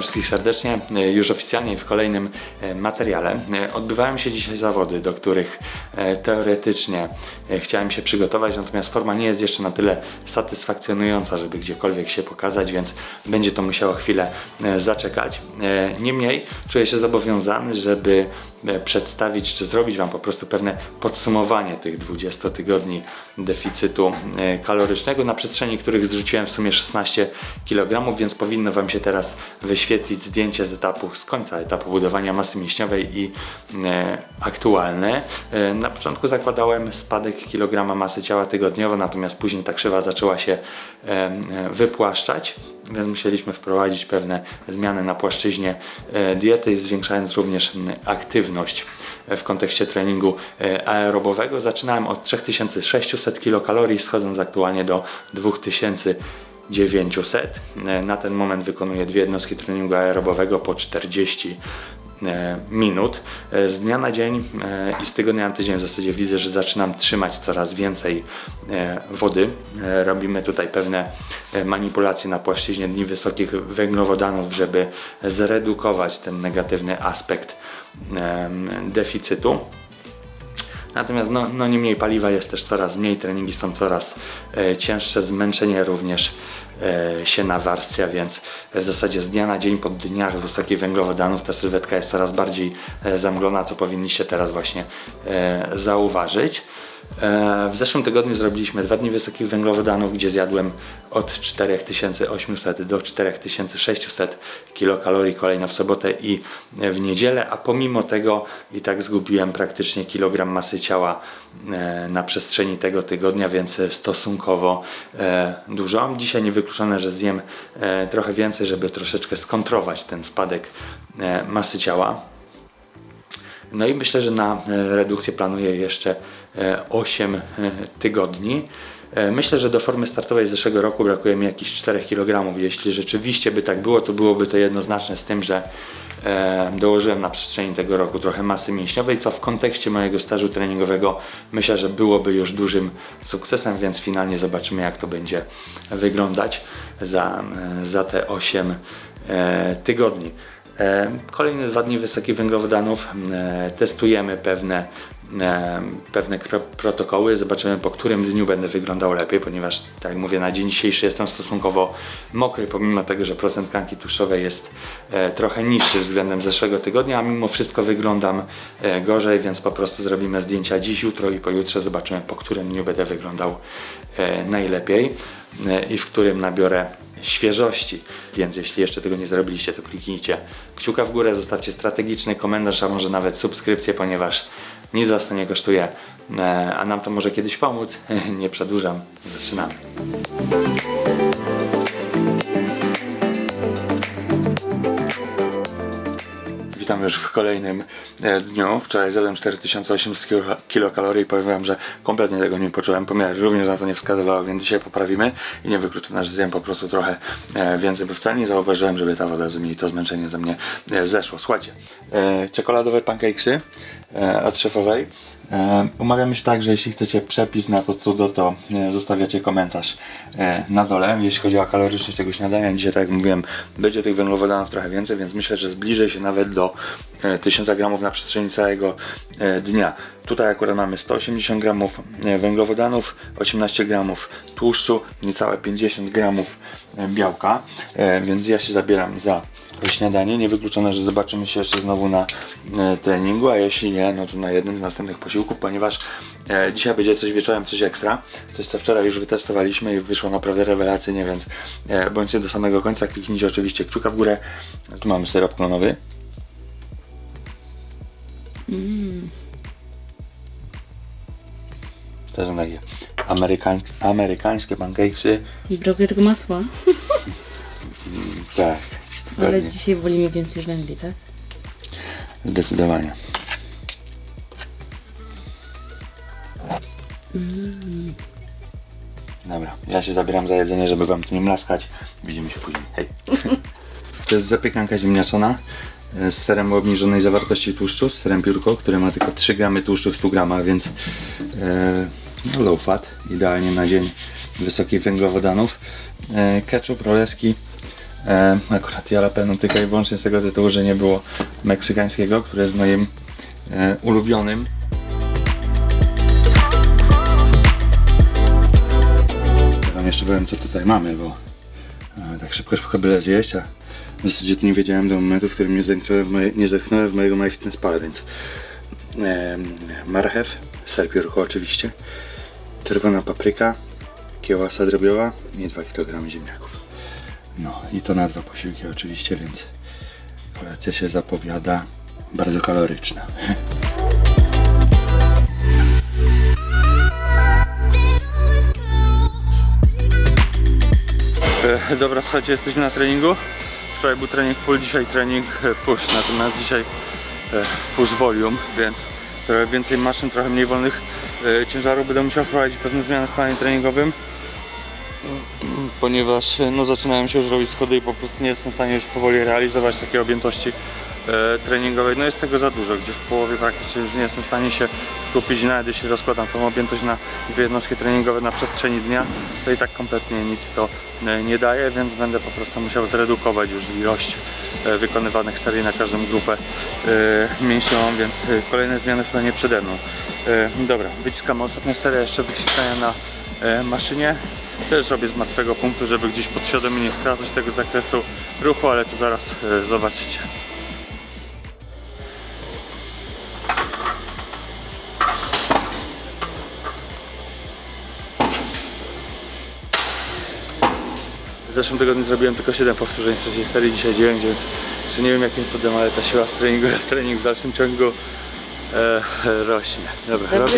Witam wszystkich serdecznie, e, już oficjalnie w kolejnym e, materiale. E, Odbywają się dzisiaj zawody, do których teoretycznie chciałem się przygotować, natomiast forma nie jest jeszcze na tyle satysfakcjonująca, żeby gdziekolwiek się pokazać, więc będzie to musiało chwilę zaczekać. Niemniej czuję się zobowiązany, żeby przedstawić czy zrobić Wam po prostu pewne podsumowanie tych 20 tygodni deficytu e, kalorycznego, na przestrzeni których zrzuciłem w sumie 16 kg, więc powinno Wam się teraz wyświetlić zdjęcie z etapu, z końca etapu budowania masy mięśniowej i e, aktualne. E, na początku zakładałem spadek kilograma masy ciała tygodniowo, natomiast później ta krzywa zaczęła się e, e, wypłaszczać więc musieliśmy wprowadzić pewne zmiany na płaszczyźnie e, diety, zwiększając również m, aktywność e, w kontekście treningu e, aerobowego. Zaczynałem od 3600 kilokalorii, schodząc aktualnie do 2900. E, Na ten moment wykonuję dwie jednostki treningu aerobowego po 40 e, minut. Z dnia na dzień i z tygodnia na tydzień w zasadzie widzę, że zaczynam trzymać coraz więcej wody. Robimy tutaj pewne manipulacje na płaszczyźnie dni wysokich węglowodanów, żeby zredukować ten negatywny aspekt deficytu. Natomiast no, no niemniej paliwa jest też coraz mniej, treningi są coraz e, cięższe, zmęczenie również e, się nawarstwia, więc w zasadzie z dnia na dzień po dniach wysokich węglowodanów ta sylwetka jest coraz bardziej e, zamglona, co powinniście teraz właśnie e, zauważyć. E, W zeszłym tygodniu zrobiliśmy dwa dni wysokich węglowodanów, gdzie zjadłem od 4800 do 4600 kilokalorii kolejno w sobotę i w niedzielę, a pomimo tego i tak zgubiłem praktycznie kilogram masy ciała e, na przestrzeni tego tygodnia, więc stosunkowo e, dużo. Dzisiaj niewykluczone, że zjem trochę więcej, żeby troszeczkę skontrować ten spadek masy ciała. No i myślę, że na e, redukcję planuję jeszcze e, 8 e, tygodni. E, Myślę, że do formy startowej z zeszłego roku brakuje mi jakichś 4 kg. Jeśli rzeczywiście by tak było, to byłoby to jednoznaczne z tym, że dołożyłem na przestrzeni tego roku trochę masy mięśniowej, co w kontekście mojego stażu treningowego myślę, że byłoby już dużym sukcesem, więc finalnie zobaczymy jak to będzie wyglądać za, za te 8 e, tygodni. E, Kolejne dwa dni wysokich węglowodanów. E, Testujemy pewne, e, pewne protokoły. Zobaczymy po którym dniu będę wyglądał lepiej, ponieważ tak jak mówię, na dzień dzisiejszy jestem stosunkowo mokry, pomimo tego, że procent tkanki tłuszczowej jest trochę niższy względem zeszłego tygodnia, a mimo wszystko wyglądam gorzej, więc po prostu zrobimy zdjęcia dziś, jutro i pojutrze. Zobaczymy po którym dniu będę wyglądał najlepiej i w którym nabiorę świeżości. Więc jeśli jeszcze tego nie zrobiliście, to kliknijcie kciuka w górę, zostawcie strategiczny komentarz, a może nawet subskrypcję, ponieważ nic was to nie kosztuje, e, a nam to może kiedyś pomóc. nie przedłużam, zaczynamy. Witam już w kolejnym e, dniu. Wczoraj zjadłem 4800 kilo- kilokalorii i powiem wam, że kompletnie tego nie poczułem. Pomiary również na to nie wskazywały, więc dzisiaj poprawimy i nie wykluczone, że zjem po prostu trochę e, więcej, bo wcale nie zauważyłem, żeby ta woda z mi to zmęczenie ze mnie e, zeszło. Słuchajcie, czekoladowe pancakesy e, od szefowej. E, umawiamy się tak, że jeśli chcecie przepis na to cudo, to e, zostawiacie komentarz e, na dole. Jeśli chodzi o kaloryczność tego śniadania, dzisiaj tak jak mówiłem, będzie tych węglowodanów trochę więcej, więc myślę, że zbliżę się nawet do e, 1000 gramów na przestrzeni całego dnia. Tutaj akurat mamy 180 gramów węglowodanów, 18 gramów tłuszczu, niecałe 50 gramów białka, więc ja się zabieram za śniadanie. Niewykluczone, że zobaczymy się jeszcze znowu na e, treningu, a jeśli nie, no to na jednym z następnych posiłków, ponieważ e, dzisiaj będzie coś wieczorem, coś ekstra. Coś, co wczoraj już wytestowaliśmy i wyszło naprawdę rewelacyjnie, więc e, bądźcie do samego końca. Kliknijcie oczywiście kciuka w górę. Tu mamy syrop klonowy. Też takie amerykań, amerykańskie pancakesy. Brakuje tego masła, Tak, ale dzisiaj wolimy więcej węgli, tak? Zdecydowanie. Dobra, ja się zabieram za jedzenie, żeby wam tu nie mlaskać. Widzimy się później. Hej. To jest zapiekanka ziemniaczana e, z serem o obniżonej zawartości tłuszczu, z serem piórko, który ma tylko 3 gramy tłuszczu w 100 gramach, więc e, no low fat, idealnie na dzień wysokich węglowodanów. E, ketchup, roleski, E, akurat jalapeno tylko i wyłącznie z tego tytułu, że nie było meksykańskiego, które jest moim e, ulubionym. Ja jeszcze powiem co tutaj mamy, bo e, tak szybko szybko byle zjeść, a w zasadzie to nie wiedziałem do momentu, w którym nie zerknąłem w, moje, nie zerknąłem w mojego MyFitnessPal, więc e, marchew, ser piórko oczywiście, czerwona papryka, kiełbasa drobiowa i 2 kg ziemniaków. No i to na dwa posiłki oczywiście, więc kolacja się zapowiada bardzo kaloryczna. E, Dobra, słuchajcie, jesteśmy na treningu. Wczoraj był trening pull, dzisiaj trening e, push, natomiast dzisiaj e, push volume, więc trochę więcej maszyn, trochę mniej wolnych ciężarów. Będę musiał wprowadzić pewne zmiany w planie treningowym, ponieważ e, no, zaczynają się już robić schody i po prostu nie jestem w stanie już powoli realizować takiej objętości e, treningowej. No jest tego za dużo, gdzie w połowie praktycznie już nie jestem w stanie się skupić, nawet jeśli rozkładam tą objętość na dwie jednostki treningowe na przestrzeni dnia, to i tak kompletnie nic to e, nie daje, więc będę po prostu musiał zredukować już ilość e, wykonywanych serii na każdą grupę mięśniową, więc kolejne zmiany w planie przede mną. Dobra, wyciskamy ostatnią serię jeszcze wyciskania na maszynie. Też robię z martwego punktu, żeby gdzieś podświadomie nie skracać tego zakresu ruchu, ale to zaraz e, zobaczycie. W zeszłym tygodniu zrobiłem tylko 7 powtórzeń z serii, dzisiaj 9, więc czy nie wiem jakim cudem, ale ta siła z treningu trening w dalszym ciągu e, rośnie. Dobra, Dobrze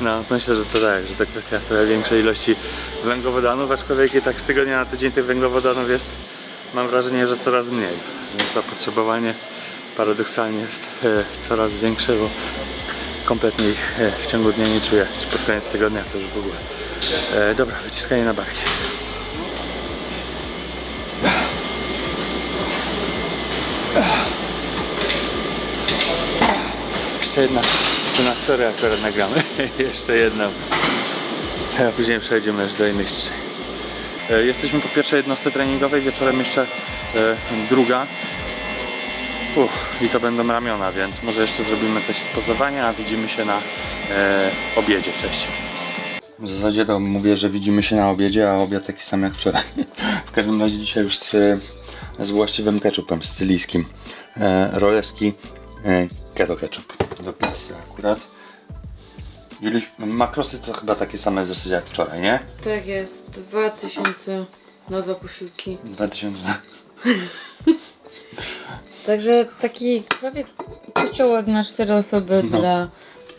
no, myślę, że to tak, że to kwestia trochę większej ilości węglowodanów, aczkolwiek i tak z tygodnia na tydzień tych węglowodanów jest, mam wrażenie, że coraz mniej. Więc zapotrzebowanie paradoksalnie jest e, coraz większe, bo kompletnie ich e, w ciągu dnia nie czuję, czy pod koniec tygodnia to już w ogóle. E, dobra, wyciskanie na barki. Jeszcze jedna, tu na story akurat nagramy. Jeszcze jedna. A później przejdziemy już do innych ćwiczeń. E, Jesteśmy po pierwszej jednostce treningowej, wieczorem jeszcze e, druga. Uff, I to będą ramiona, więc może jeszcze zrobimy coś z pozowania, a widzimy się na e, obiedzie. Cześć. W zasadzie to mówię, że widzimy się na obiedzie, a obiad taki sam jak wczoraj. W każdym razie dzisiaj już z, z właściwym ketchupem stylijskim. E, roleski e, keto ketchup do pizzy akurat. Juliusz, makrosy to chyba takie same w zasadzie jak wczoraj, nie? Tak jest. 2000 na dwa posiłki. 2000. Także taki prawie kociołek na cztery osoby No. dla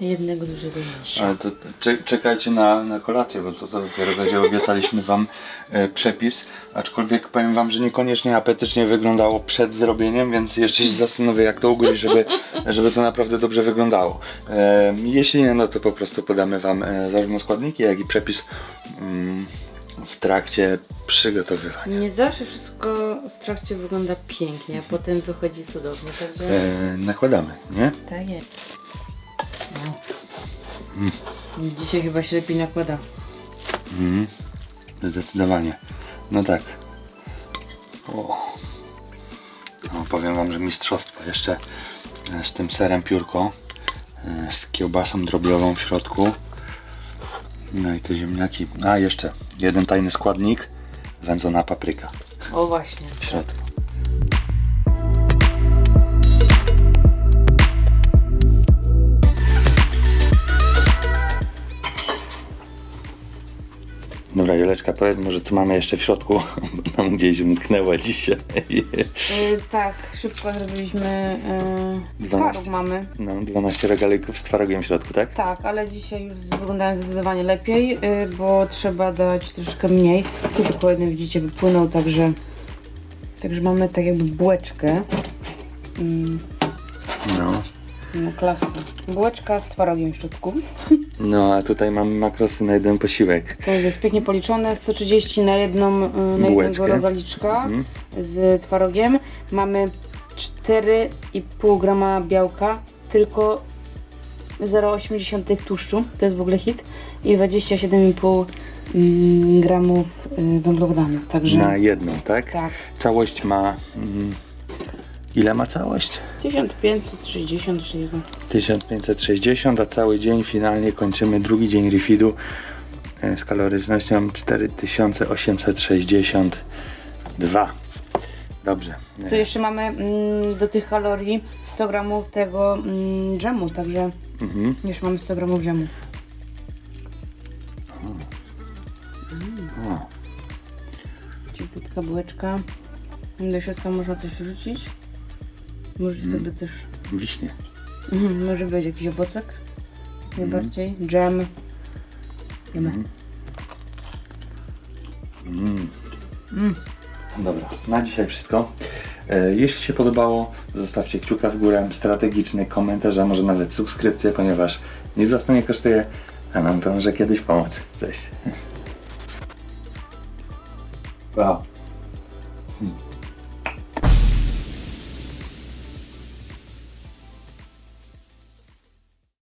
jednego dużego misia. Ale to cze- czekajcie na, na kolację, bo to, to dopiero będzie obiecaliśmy wam e, przepis. Aczkolwiek powiem wam, że niekoniecznie apetycznie wyglądało przed zrobieniem, więc jeszcze się zastanowię jak to ugryźć, żeby, żeby to naprawdę dobrze wyglądało. E, jeśli nie, no to po prostu podamy wam e, zarówno składniki, jak i przepis mm, w trakcie przygotowywania. Nie zawsze wszystko w trakcie wygląda pięknie, a potem wychodzi cudownie, także E, nakładamy, nie? tak jest. No. Dzisiaj chyba się lepiej nakłada. Mhm. Zdecydowanie. No tak. O. No, powiem wam, że mistrzostwo jeszcze e, z tym serem piórko. e, Z kiełbasą drobiową w środku. No i te ziemniaki. A jeszcze jeden tajny składnik. Wędzona papryka O właśnie. w środku. Dobra, Joleczka, powiedz może co mamy jeszcze w środku, bo nam gdzieś umknęła dzisiaj. Y, tak, szybko zrobiliśmy. Yy, Dwanaście. twaróg mamy. No, 12 regalików z twarogiem w środku, tak? Tak, ale dzisiaj już wyglądają zdecydowanie lepiej, y, bo trzeba dać troszkę mniej. Tu tylko jeden widzicie wypłynął, także. Także mamy tak jakby bułeczkę. Mm, No. no klasa. Bułeczka z twarogiem w środku. No, a tutaj mamy makrosy na jeden posiłek. To jest pięknie policzone. 130 na jedną, y, na Bułeczkę. jednego rogaliczka z twarogiem. Mamy 4,5 grama białka, tylko 0,8 tłuszczu. To jest w ogóle hit. I 27,5 mm, gramów y, węglowodanów. Także Na jedną, tak? tak, Całość ma. Mm, ile ma całość? 1560 czy jego. 1560, a cały dzień finalnie kończymy drugi dzień refidu e, z kalorycznością 4862. Dobrze. E, Tu jeszcze mamy mm, do tych kalorii 100 gramów tego mm, dżemu, także Mhm. jeszcze mamy 100 gramów dżemu. O, Cieplutka bułeczka. Do środka można coś wrzucić. Może sobie też, wiśnie. mhm, może być jakiś owocek. Najbardziej. Dżem. Jemy. Dobra, na dzisiaj wszystko. E, Jeśli się podobało, zostawcie kciuka w górę, strategiczny komentarz, a może nawet subskrypcję, ponieważ nic was to nie kosztuje, a nam to może kiedyś pomóc. Cześć. Wow.